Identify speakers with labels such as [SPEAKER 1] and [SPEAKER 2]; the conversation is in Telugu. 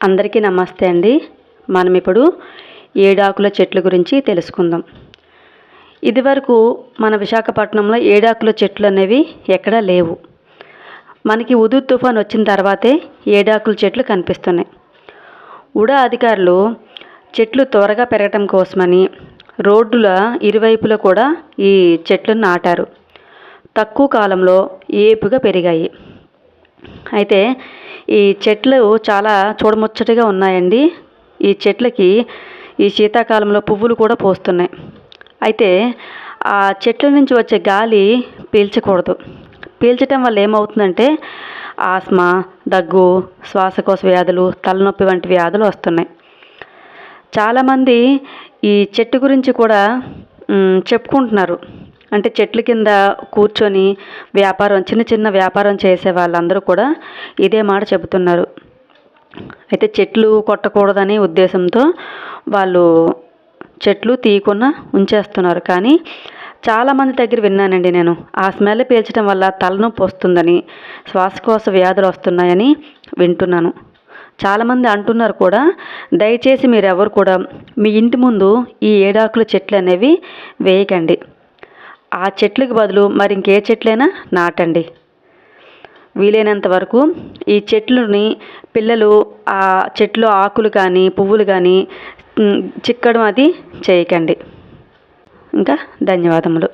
[SPEAKER 1] అందరికీ నమస్తే అండి. మనం ఇప్పుడు ఏడాకుల చెట్ల గురించి తెలుసుకుందాం. ఇదివరకు మన విశాఖపట్నంలో ఏడాకుల చెట్లు అనేవి ఎక్కడా లేవు. మనకి ఉదు తుఫాన్ వచ్చిన తర్వాతే ఏడాకుల చెట్లు కనిపిస్తున్నాయి. ఉడా అధికారులు చెట్లు త్వరగా పెరగటం కోసమని రోడ్డుల ఇరువైపులా కూడా ఈ చెట్లను నాటారు. తక్కువ కాలంలో ఏపుగా పెరిగాయి. అయితే ఈ చెట్లు చాలా చూడముచ్చటగా ఉన్నాయండి. ఈ చెట్లకి ఈ శీతాకాలంలో పువ్వులు కూడా పూస్తున్నాయి. అయితే ఆ చెట్ల నుంచి వచ్చే గాలి పీల్చకూడదు. పీల్చటం వల్ల ఏమవుతుందంటే ఆస్మా దగ్గు శ్వాసకోశ వ్యాధులు తలనొప్పి వంటి వ్యాధులు వస్తున్నాయి. చాలామంది ఈ చెట్టు గురించి కూడా చెప్పుకుంటున్నారు. అంటే చెట్ల కింద కూర్చొని వ్యాపారం చిన్న చిన్న వ్యాపారం చేసే వాళ్ళందరూ కూడా ఇదే మాట చెబుతున్నారు. అయితే చెట్లు కొట్టకూడదనే ఉద్దేశంతో వాళ్ళు చెట్లు తీయకుండా ఉంచేస్తున్నారు. కానీ చాలామంది దగ్గర విన్నానండి నేను ఆ స్మెల్ పీల్చడం వల్ల తలనొప్పి వస్తుందని శ్వాసకోశ వ్యాధులు వస్తున్నాయని వింటున్నాను. చాలామంది అంటున్నారు కూడా దయచేసి మీరెవరు కూడా మీ ఇంటి ముందు ఈ ఏడాకుల చెట్లు అనేవి వేయకండి. ఆ చెట్లకు బదులు మరి ఇంకే చెట్లైనా నాటండి. వీలైనంత వరకు ఈ చెట్లని పిల్లలు ఆ చెట్లు ఆకులు కానీ పువ్వులు కానీ చిక్కడం అది చేయకండి. ఇంకా ధన్యవాదములు.